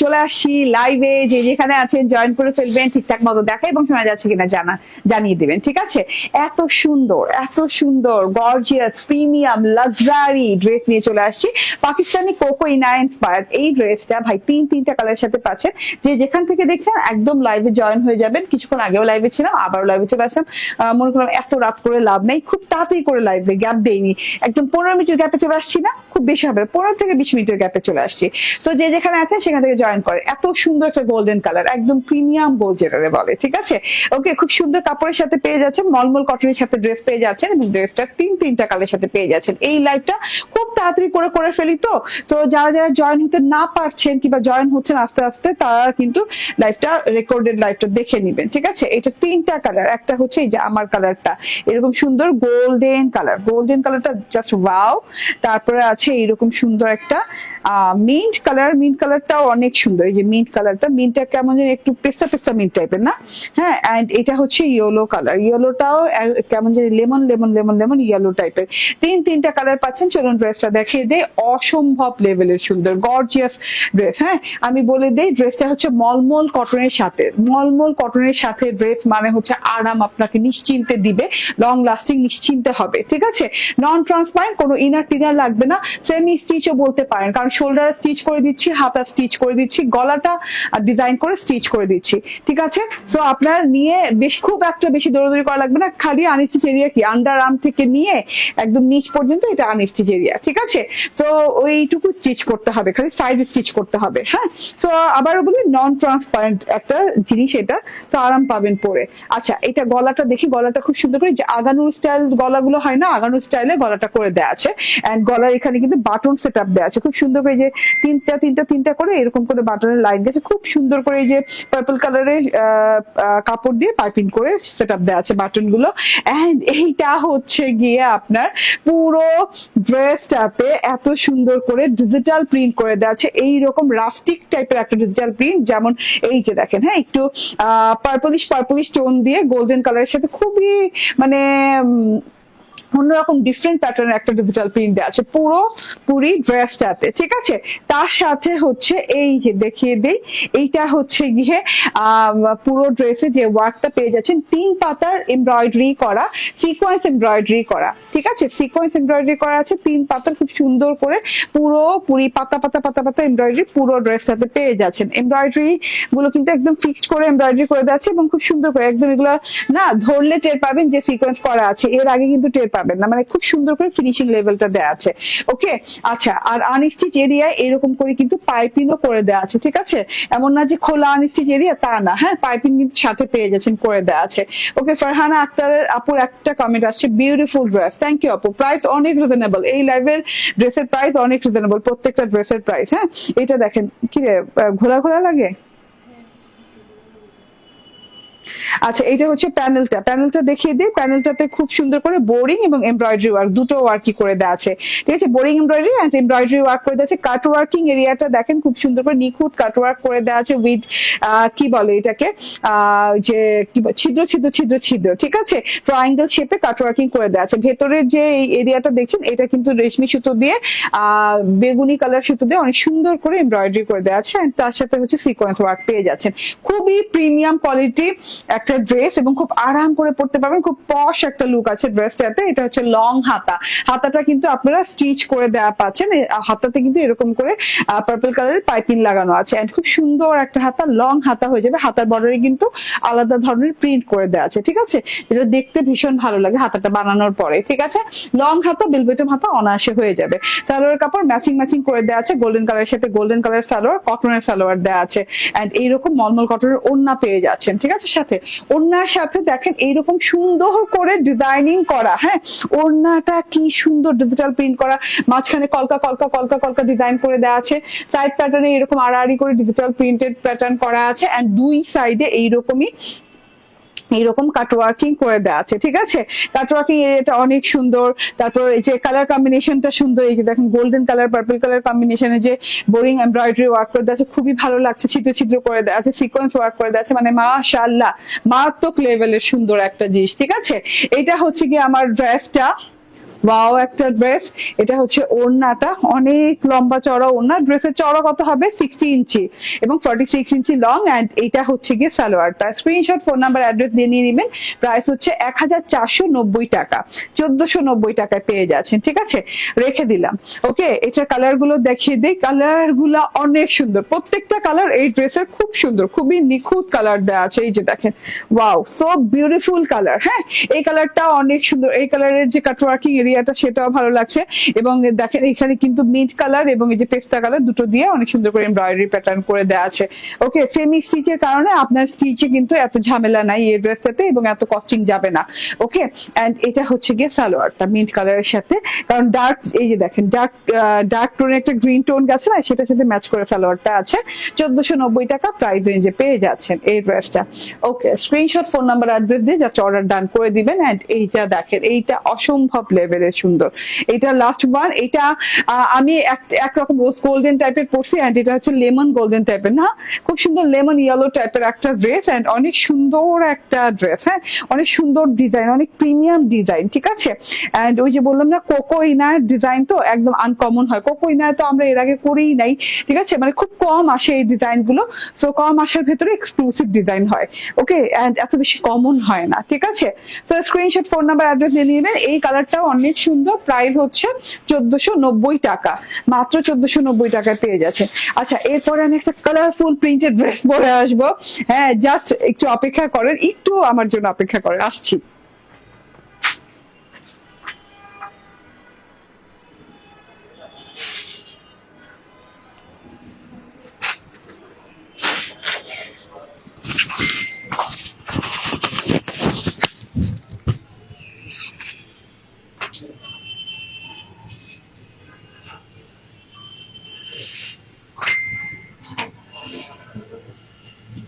চলে আসছি লাইভে। যে যেখানে আছেন, জয়েন করে ফেলবেন, ঠিকঠাক মতো দেখা এবং শোনা যাচ্ছে কিনা, জানা, জানিয়ে দিবেন, ঠিক আছে? এত সুন্দর এত সুন্দর গর্জিয়াস প্রিমিয়াম লাক্সারি ড্রেস নিয়ে চলে আসছি। পাকিস্তানি কোকো ইনা ইন্সপায়ার্ড এই ড্রেসটা ভাই তিন, তিনটা কালারের সাথে পাচ্ছেন। যে যেখান থেকে দেখছেন, একদম লাইভে জয়েন হয়ে যাবেন। কিছুক্ষণ আগেও লাইভে ছিলাম, আবারও লাইভে চলে আসলাম। মনে করলাম এত রাত করে লাভ নেই, খুব তাড়াতাড়ি করে লাইভে গ্যাপ দেইনি। একদম পনেরো মিনিটের গ্যাপে চলে আসছি না, খুব বেশি হবে পনেরো থেকে বিশ মিনিটের গ্যাপে চলে আসছি। তো যে যেখানে আছেন সেখান থেকে জয়েন করে। এত সুন্দর একটা গোল্ডেন কালার একদম প্রিমিয়াম গোল্ড যেটারে বলে, ঠিক আছে? ওকে খুব সুন্দর কাপড়ের সাথে পেয়ে যাচ্ছেন, মলমল কটনের সাথে ড্রেস পেয়ে যাচ্ছেন এবং ড্রেসটা তিন তিনটা কালের সাথে পেয়ে যাচ্ছেন। এই লাইভটা খুব তাড়াতাড়ি করে করে ফেলি তো। তো যারা যারা জয়েন হতে না পারছেন কিংবা জয়েন হচ্ছেন আস্তে আস্তে, তারা কিন্তু লাইভটা রেকর্ডেড লাইভটা দেখে নিবেন, ঠিক আছে? এটা তিনটা কালার একটা হচ্ছে এই যে আমার কালারটা এরকম সুন্দর গোল্ডেন কালার গোল্ডেন কালারটা জাস্ট ওয়াও তারপরে আছে এরকম সুন্দর একটা মিন্ট কালার মিন্ট কালারটাও অনেক সুন্দর। এই যে মিন্ট কালারটা মিন্টটা কেমন যেন একটু পেস্তা পেস্তা মিন্ট টাইপের না? হ্যাঁ এন্ড এটা হচ্ছে ইয়েলো কালার ইয়েলোটাও কেমন যেন lemon lemon lemon lemon yellow টাইপের তিন, তিনটা কালার পাচ্ছেন, চলুন ড্রেসটা দেখিয়ে দেয় অসম্ভব লেভেলের সুন্দর গর্জিয়াস ড্রেস হ্যাঁ? আমি বলে দেই ড্রেসটা হচ্ছে মলমল কটনের সাথে। মলমল কটনের সাথে ড্রেস মানে হচ্ছে আরাম আপনাকে নিশ্চিন্তে দিবে লং লাস্টিং নিশ্চিন্তে হবে, ঠিক আছে? নন ট্রান্সপারেন্ট কোনো ইনার টিনার লাগবে না সেমি স্টিচও বলতে পারেন। কারণ শোল্ডার স্টিচ করে দিচ্ছি, হাতা স্টিচ করে দিচ্ছি, গলাটা ডিজাইন করে স্টিচ করে দিচ্ছি। ঠিক আছে? সো আপনার নিয়ে বেশ খুব একটা বেশি দৌড়াদৌড়ি করা লাগবে না। খালি আনস্টিচ এরিয়া কি? আন্ডার আর্ম থেকে নিয়ে একদম নিচ পর্যন্ত এটা আনস্টিচ এরিয়া ঠিক আছে? তো ওইটুকু স্টিচ করতে হবে, খালি সাইড স্টিচ করতে হবে হ্যাঁ? তো আবারও বলি নন ট্রান্সপারেন্ট একটা জিনিস এটা। তো আরাম পাবেন পরে। আচ্ছা এটা গলাটা দেখি, গলাটা খুব সুন্দর করে, যে আগানুর স্টাইল গলাগুলো হয় না, আগানুর স্টাইলে গলাটা করে দেওয়া আছে। এন্ড গলার এখানে কিন্তু বাটন সেট আপ দেওয়া আছে। খুব সুন্দর করে যে তিনটা তিনটা তিনটা করে এরকম করে বাটনের লাইন গেছে। খুব সুন্দর করে এই যে পার্পল কালারের কাপড় দিয়ে পাইপিং করে সেট আপ দেওয়া আছে বাটনগুলো এইটা হচ্ছে গিয়ে আপনার পুরো ড্রেসটাতে এত সুন্দর করে ডিজিটাল প্রিন্ট করে দেওয়া আছে। এইরকম রাফটিক টাইপের একটা ডিজিটাল প্রিন্ট যেমন এই যে দেখেন হ্যাঁ একটু পার্পলিশ পার্পলিশ টোন দিয়ে গোল্ডেন কালারের সাথে খুবই মানে অন্যরকম ডিফারেন্ট প্যাটার্নের একটা ডিজিটাল প্রিন্ট আছে। পুরো পুরি ড্রেসটাতে ঠিক আছে? তার সাথে হচ্ছে এই যে দেখিয়ে দেই, এইটা হচ্ছে গিয়ে পুরো ড্রেসে যে ওয়ার্কটা পেয়ে যাচ্ছেন, তিন পাতার এমব্রয়ডারি করা সিকোয়েন্স এমব্রয়ডারি করা, ঠিক আছে? সিকোয়েন্স এমব্রয়ডারি করা আছে, তিন পাতার খুব সুন্দর করে পুরো পুরি পাতা পাতা পাতা পাতা এমব্রয়ডারি পুরো ড্রেসটাতে পেয়ে যাচ্ছেন। এমব্রয়ডারি গুলো কিন্তু একদম ফিক্সড করে এমব্রয়ডারি করে দেওয়া আছে এবং খুব সুন্দর করে একদম এগুলো না ধরলে টের পাবেন যে সিকোয়েন্স করা আছে। এর আগে কিন্তু টের পাবেন না। মানে খুব সুন্দর করে ফিনিশিং লেভেলটা দেওয়া আছে। ওকে আচ্ছা আর আনস্টিচ এরিয়ায় এরকম করে কিন্তু পাইপিংও করে দেওয়া আছে, ঠিক আছে? এমন না যে খোলা আনস্টিচ এরিয়া তা না। হ্যাঁ পাইপিং কিন্তু সাথে পেয়ে যাচ্ছেন, করে দেওয়া আছে। ওকে ফারহানা আক্তারের আপুর একটা কমেন্ট আসছে বিউটিফুল ড্রেস থ্যাংক ইউ আপু। প্রাইস অনেক রিজনেবল এই লাইভের ড্রেসের প্রাইস অনেক রিজনেবল প্রত্যেকটা ড্রেসের প্রাইস হ্যাঁ? এটা দেখেন, কি রে ঘোলা ঘোলা লাগে? আচ্ছা এটা হচ্ছে প্যানেলটা। প্যানেলটা দেখিয়ে দিই। প্যানেলটাতে খুব সুন্দর করে বোরিং এবং এমব্রয়ডারি ওয়ার্ক, দুটো ওয়ার্কই করে দেওয়া আছে। ঠিক আছে? Boring, embroidery and embroidery work করে দেওয়া আছে। কাট ওয়ার্কিং এরিয়াটা দেখেন খুব সুন্দর করে নিখুঁত কাট ওয়ার্ক করে দেওয়া আছে উইথ কি বলে এটাকে? যে কি ছিদ্র ছিদ্র ছিদ্র ছিদ্র। ঠিক আছে? ট্রায়াঙ্গেল শেপে কাট ওয়ার্কিং করে দেওয়া আছে। ভেতরের যে এরিয়াটা দেখছেন, এটা কিন্তু রেশমি সুতো দিয়ে বেগুনি কালার সুতো দিয়ে অনেক সুন্দর করে এমব্রয়ডারি করে দেওয়া আছে। তার সাথে হচ্ছে সিকোয়েন্স ওয়ার্ক পেয়ে যাচ্ছেন। খুবই প্রিমিয়াম কোয়ালিটি একটা ড্রেস এবং খুব আরাম করে পড়তে পারবেন। খুব পশ একটা লুক আছে ড্রেসটাতে এটা হচ্ছে লং হাতা। হাতাটা কিন্তু আপনারা স্টিচ করে দেওয়া পাচ্ছেন। হাতাতে কিন্তু এরকম করে পার্পল কালারের পাইপিং লাগানো আছে। এন্ড খুব সুন্দর একটা হাতা লং হাতা হয়ে যাবে। হাতার বর্ডারে কিন্তু আলাদা ধরনের প্রিন্ট করে দেওয়া আছে। ঠিক আছে? যেটা দেখতে ভীষণ ভালো লাগে হাতাটা বানানোর পরে। ঠিক আছে? লং হাতা বেলবেটম হাতা অনায়াসে হয়ে যাবে। সালোয়ার কাপড় ম্যাচিং ম্যাচিং করে দেওয়া আছে। গোল্ডেন কালারের সাথে গোল্ডেন কালার সালোয়ার কটনের সালোয়ার দেওয়া আছে। এন্ড এইরকম মলমল কটনের ওড়না পেয়ে যাচ্ছেন। ঠিক আছে? সাথে ওড়নার সাথে দেখেন এইরকম সুন্দর করে ডিজাইনিং করা হ্যাঁ? ওড়নাটা কি সুন্দর ডিজিটাল প্রিন্ট করা, মাঝখানে কলকা কলকা কলকা কলকা ডিজাইন করে দেওয়া আছে সাইড প্যাটার্নে এরকম আড়াআড়ি করে ডিজিটাল প্রিন্টেড প্যাটার্ন করা আছে অ্যান্ড দুই সাইডে এইরকমই এইরকম কাটওয়ার্কিং করে দেওয়া আছে ঠিক আছে? কাটওয়ার্কিং এরিয়াটা অনেক সুন্দর। তারপর এই যে কালার কম্বিনেশনটা সুন্দর, এই যে দেখেন গোল্ডেন কালার পার্পল কালার কম্বিনেশনে যে বোরিং এমব্রয়ডারি ওয়ার্ক করে দেওয়া আছে, খুবই ভালো লাগছে, ছিদ্র ছিদ্র করে দেওয়া আছে সিকোয়েন্স ওয়ার্ক করে দেওয়া আছে মানে মাশাল্লাহ মারাত্মক লেভেলের সুন্দর একটা জিনিস, ঠিক আছে? এটা হচ্ছে গিয়ে আমার ড্রেসটা ওয়াও একটা ড্রেস। এটা হচ্ছে ওড়নাটা। অনেক লম্বা চড়া ওড়না। ড্রেসের চড়া কত হবে? Sixty inch. এবং forty six inch long and এটা হচ্ছে গিয়ে সালোয়ারটা স্ক্রিনশট ফোন নাম্বার অ্যাড্রেস দিয়ে নিয়ে নেবেন। প্রাইস হচ্ছে এক হাজার চারশো নব্বই টাকা। চোদ্দশো নব্বই টাকায় পেয়ে যাচ্ছেন, ঠিক আছে? রেখে দিলাম। ওকে এটার কালারগুলো দেখিয়ে দিই। কালারগুলা অনেক সুন্দর। প্রত্যেকটা কালার এই ড্রেসের খুব সুন্দর। খুবই নিখুঁত কালার দেওয়া আছে। এই যে দেখেন। ওয়াও সো বিউটিফুল কালার হ্যাঁ এই কালারটা অনেক সুন্দর। এই কালারের যে কাটওয়ার্কিং এরিয়াটা সেটাও ভালো লাগছে। এবং দেখেন এখানে কিন্তু মিন্ট কালার এবং এই যে পেস্তা কালার দুটো দিয়ে অনেক সুন্দর করে এমব্রয়ডারি প্যাটার্ন করে দেওয়া আছে। ওকে সেমি স্টিচের কারণে আপনার স্টিচে কিন্তু এত ঝামেলা নাই এই ড্রেসটাতে এবং এত কস্টিং যাবে না। ওকে এন্ড এটা হচ্ছে গিয়ে সালোয়ারটা মিন্ট কালারের সাথে। কারণ ডার্ক এই যে দেখেন ডার্ক ডার্ক টোনের একটা গ্রিন টোন গেছে না, সেটার সাথে ম্যাচ করে সালোয়ারটা আছে। চোদ্দশো নব্বই টাকা প্রাইস রেঞ্জে পেয়ে যাচ্ছেন এই ড্রেসটা okay screenshot phone number address দিয়ে জাস্ট অর্ডার ডান করে দিবেন। এন্ড এইটা দেখেন, এইটা অসম্ভব লেভেলের সুন্দর। এটা লাস্ট ওয়ান এটা আমি এক- একরকম রোজ গোল্ডেন টাইপের পরছি এন্ড এটা হচ্ছে লেমন গোল্ডেন টাইপের না? খুব সুন্দর লেমন ইয়েলো টাইপের একটা ড্রেস এন্ড অনেক সুন্দর একটা ড্রেস হ্যাঁ? অনেক সুন্দর ডিজাইন অনেক প্রিমিয়াম ডিজাইন ঠিক আছে? এন্ড ওই যে বললাম না কোকো ইনার ডিজাইন তো একদম আনকমন হয়। কোকো ইনার তো আমরা এর আগে করেই নাই, ঠিক আছে? মানে খুব কম আসে এই ডিজাইনগুলো সো কম আসার ভেতরে এক্সক্লুসিভ ডিজাইন হয় ওকে এন্ড এত বেশি কমন হয় না, ঠিক আছে? তো স্ক্রিনশট ফোন নাম্বার অ্যাড্রেস নিয়ে নেবেন এই কালারটাও অনেক সুন্দর প্রাইস হচ্ছে চোদ্দশো নব্বই টাকা। মাত্র চোদ্দশো নব্বই টাকায় পেয়ে যাচ্ছে আচ্ছা এরপরে আমি একটা কালারফুল প্রিন্টেড ড্রেস পরে আসব। হ্যাঁ জাস্ট একটু অপেক্ষা করেন, একটু আমার জন্য অপেক্ষা করেন। আসছি।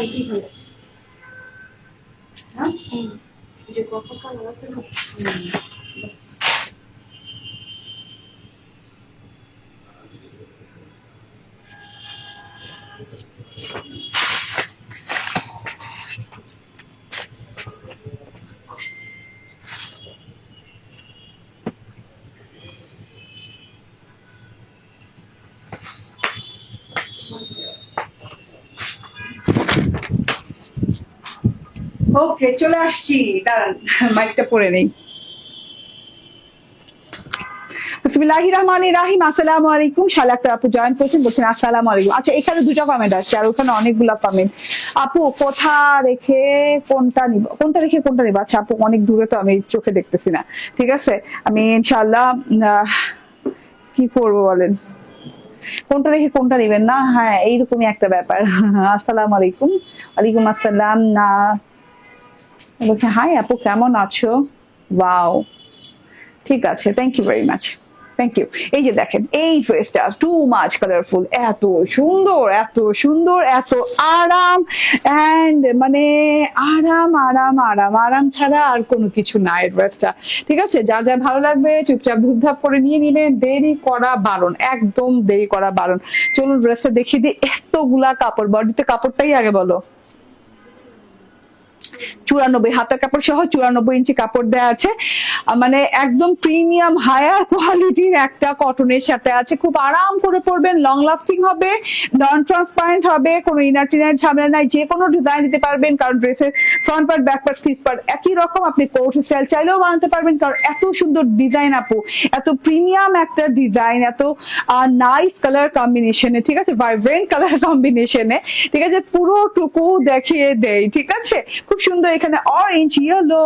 না কি হয়ে গেছে হ্যাঁ যে কখন কালার আছে না ওকে চলে আসছি। দাঁড়ান মাইকটা পরে নেই। রাহিম আলাইকুম। আপু জয়েন বলছেন আসসালামু আলাইকুম। আচ্ছা এখানে আর ওখানে অনেকগুলো আপু রেখে কোনটা কোনটা রেখে কোনটা নিব? আচ্ছা আপু, অনেক দূরে তো আমি চোখে দেখতেছি না। ঠিক আছে? আমি ইনশাআল্লাহ কি করব বলেন? কোনটা রেখে কোনটা নেবেন না? হ্যাঁ এইরকমই একটা ব্যাপার। আসসালামু আলাইকুম। ওয়ালাইকুম আসসালাম। না বলছে হাই আপু, কেমন আছো? ওয়াও ঠিক আছে thank you very much thank you এই যে দেখেন, এই ড্রেসটা টু মাচ কালারফুল এত সুন্দর এত সুন্দর, এত আরাম অ্যান্ড মানে আরাম আরাম আরাম আরাম ছাড়া আর কোনো কিছু না এই ড্রেসটা। ঠিক আছে, যা যা ভালো লাগবে চুপচাপ ধূপধাপ করে নিয়ে নিবেন, দেরি করা বারণ, একদম দেরি করা বারণ। চলুন ড্রেসটা দেখিয়ে দিই, এতগুলা কাপড় বডিতে কাপড়টাই আগে বলো। চুরানব্বই হাতের কাপড় সহ চুরানব্বই ইঞ্চি কাপড় দেওয়া আছে। মানে একদম প্রিমিয়াম হায়ার কোয়ালিটির একটা কটনের সাথে আছে। খুব আরাম করে পরবেন লং লাস্টিং হবে নন ট্রান্সপারেন্ট হবে, কোনো ইনার টিনার ঝামেলা নাই, যে কোনো ডিজাইন দিতে পারবেন, কারণ ড্রেসের front part back part stitch part একই রকম। আপনি কোট স্টাইল চাইলেও বানাতে পারবেন, কারণ এত সুন্দর ডিজাইন আপু, এত প্রিমিয়াম একটা ডিজাইন এত নাইস কালার কম্বিনেশনে ঠিক আছে? ভাইব্রেন্ট কালার কম্বিনেশনে ঠিক আছে? পুরোটুকু দেখিয়ে দেয় ঠিক আছে? খুব সুন্দর এখানে orange yellow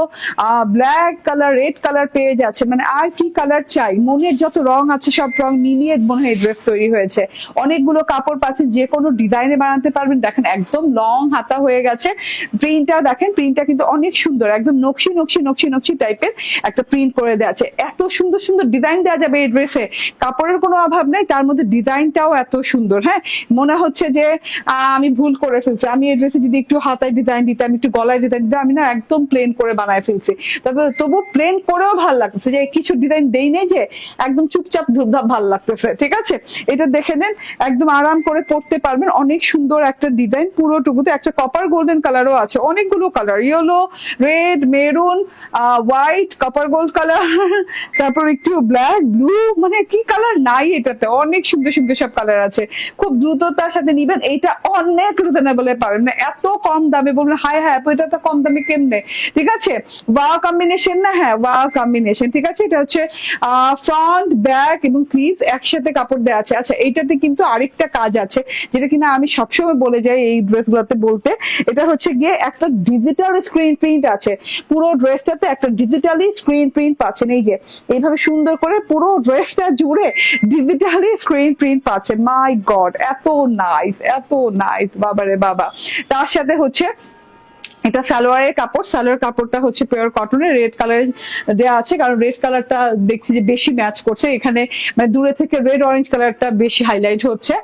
black colour red colour পেয়ে যাচ্ছে। মানে আর কি কালার চাই? মনের যত রং আছে, সব রং মিলিয়ে মনে হয় ড্রেস তৈরি হয়েছে। অনেকগুলো কাপড় পাচ্ছেন, যে কোনো ডিজাইনে বানাতে পারবেন। দেখেন, একদম লং হাতা হয়ে গেছে। প্রিন্টটা দেখেন প্রিন্টটা কিন্তু অনেক সুন্দর, একদম নকশি নকশি নকশি নকশি টাইপের একটা প্রিন্ট করে দেওয়া আছে। এত সুন্দর সুন্দর ডিজাইন দেওয়া যাবে এই ড্রেসে কাপড়ের কোনো অভাব নেই, তার মধ্যে ডিজাইনটাও এত সুন্দর হ্যাঁ? মনে হচ্ছে যে আমি ভুল করে ফেলছি। আমি এই ড্রেসে যদি একটু হাতায় ডিজাইন দিতাম, একটু গলায় দিতাম আমি না একদম প্লেন করে বানায় ফেলছি। তবে তবু প্লেন করেও ভালো লাগতেছে যে কিছু ডিজাইন দেই নেই যে একদম চুপচাপ ধূপধাপ ভালো লাগতেছে, ঠিক আছে? এটা দেখে নেন, একদম আরাম করে পড়তে পারবেন। অনেক সুন্দর একটা ডিজাইন পুরোটুকুতে একটা কপার গোল্ডেন কালারও আছে। অনেকগুলো colour yellow red maroon white copper gold colour তারপর একটু ব্ল্যাক ব্লু মানে কি কালার নাই এটাতে। অনেক সুন্দর সুন্দর সব কালার আছে। খুব দ্রুততার সাথে নিবেন। এইটা অনেক রিজনেবল পাবেন না এত কম দামে বলবেন হাই হ্যাঁ এটা তো কম দামে কেমনে? ঠিক আছে? ওয়া কম্বিনেশন না? হ্যাঁ ওয়া কম্বিনেশন ঠিক আছে? এটা হচ্ছে ফ্রন্ট ব্যাক এবং স্লিভস একসাথে কাপড় দেওয়া আছে। আচ্ছা এইটাতে কিন্তু আরেকটা কাজ আছে, যেটা কিনা আমি সবসময় বলে যাই এই ড্রেস গুলোতে বলতে। এটা হচ্ছে গিয়ে একটা ডিজিটাল স্ক্রিন প্রিন্ট আছে। পুরো ড্রেসটাতে একটা ডিজিটালি স্ক্রিন প্রিন্ট পাচ্ছেন। এই যে, এইভাবে সুন্দর করে পুরো ড্রেসটা জুড়ে ডিজিটালি স্ক্রিন প্রিন্ট পাচ্ছেন। মাই গড এত নাইস এত নাইস বাবারে বাবা। তার সাথে হচ্ছে এটা সালোয়ারের কাপড়। সালোয়ার কাপড়টা হচ্ছে পিওর কটনের রেড কালারের দেওয়া আছে, কারণ রেড কালারটা দেখছি যে বেশি ম্যাচ করছে। এখানে মানে দূরে থেকে রেড অরেঞ্জ কালারটা বেশি হাইলাইট হচ্ছে।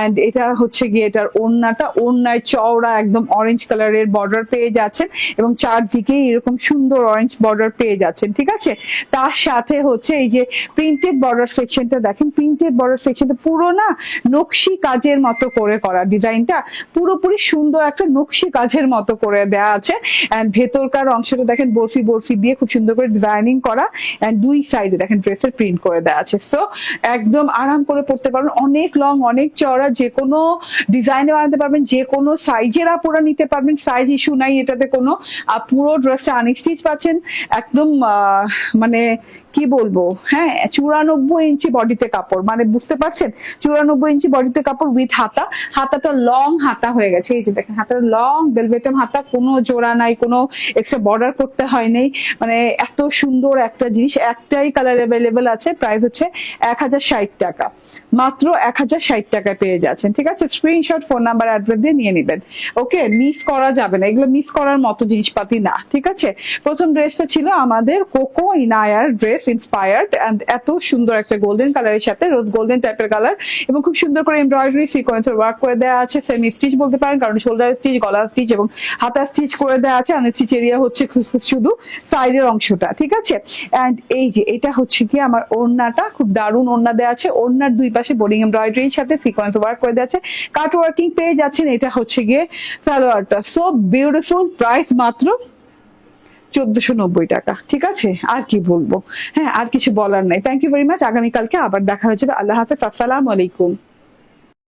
এন্ড এটা হচ্ছে গিয়ে এটার ওড়নাটা। ওড়নায় চওড়া একদম অরেঞ্জ কালারের বর্ডার পেয়ে যাচ্ছেন এবং চারদিকে এরকম সুন্দর অরেঞ্জ বর্ডার পেয়ে যাচ্ছেন, ঠিক আছে? তার সাথে হচ্ছে এই যে প্রিন্টেড বর্ডার সেকশনটা দেখেন। প্রিন্টেড বর্ডার সেকশনটা পুরো না নকশি কাজের মতো করে করা। ডিজাইনটা পুরোপুরি সুন্দর একটা নকশি কাজের মতো করে দেয়া আছে। এন্ড ভেতরকার অংশটা দেখেন বরফি বরফি দিয়ে খুব সুন্দর করে ডিজাইনিং করা এন্ড দুই সাইডে দেখেন ড্রেসের প্রিন্ট করে দেওয়া আছে। সো একদম আরাম করে পড়তে পারবেন। অনেক লং অনেক চওড়া, যে কোনো ডিজাইনে বানাতে পারবেন, যে কোনো সাইজের আপুরা নিতে পারবেন। সাইজ ইস্যু নাই এটাতে কোনো। পুরো ড্রেসটা আনস্টিচ পাচ্ছেন। একদম মানে কি বলব? হ্যাঁ চুরানব্বই ইঞ্চি বডিতে কাপড়। মানে বুঝতে পারছেন? চুরানব্বই ইঞ্চি বডিতে কাপড় উইথ হাতা। হাতাটা লং হাতা হয়ে গেছে। এই যে দেখেন, হাতার লং বেলভেটম হাতা। কোনো জোড়া নাই, কোনো এক্সট্রা বর্ডার করতে হয় নাই। মানে এত সুন্দর একটা জিনিস। একটাই কালার অ্যাভেলেবেল আছে। প্রাইস হচ্ছে এক হাজার ষাট টাকা। মাত্র এক হাজার ষাট টাকায় পেয়ে যাচ্ছেন। ঠিক আছে? স্ক্রিনশট ফোন নাম্বার অ্যাড্রেস দিয়ে নিয়ে নেবেন। ওকে মিস করা যাবে না। এগুলো মিস করার মতো জিনিসপাতি না। ঠিক আছে? প্রথম ড্রেসটা ছিল আমাদের কোকো ইনায়ার ড্রেস ইন্সপায়ার্ড এন্ড এত সুন্দর একটা গোল্ডেন কালারের সাথে রোজ গোল্ডেন টাইপের কালার এবং খুব সুন্দর করে এমব্রয়ডারি সিকোয়েন্সের ওয়ার্ক করে দেওয়া আছে। সেমি স্টিচ বলতে পারেন, কারণ শোল্ডার স্টিচ গলা স্টিচ এবং হাতা স্টিচ করে দেওয়া আছে। আর স্টিচ এরিয়া হচ্ছে শুধু সাইডের অংশটা, ঠিক আছে? এন্ড এই যে, এটা হচ্ছে কি আমার ওড়নাটা, খুব দারুণ ওড়না দেওয়া আছে। ওড়নার দুই পাশে বোর্ডিং এমব্রয়ডারির সাথে সিকোয়েন্স ওয়ার্ক করে দেওয়া আছে। কাট ওয়ার্কিং পেয়ে যাচ্ছেন, এটা হচ্ছে গিয়ে সালোয়ারটা। সো বিউটিফুল প্রাইস মাত্র চোদ্দশো নব্বই টাকা। ঠিক আছে? আর কি বলব? হ্যাঁ আর কিছু বলার নাই। থ্যাংক ইউ ভেরি মাচ আগামীকালকে আবার দেখা হয়ে যাবে আল্লাহ হাফেজ। আসসালাম আলাইকুম।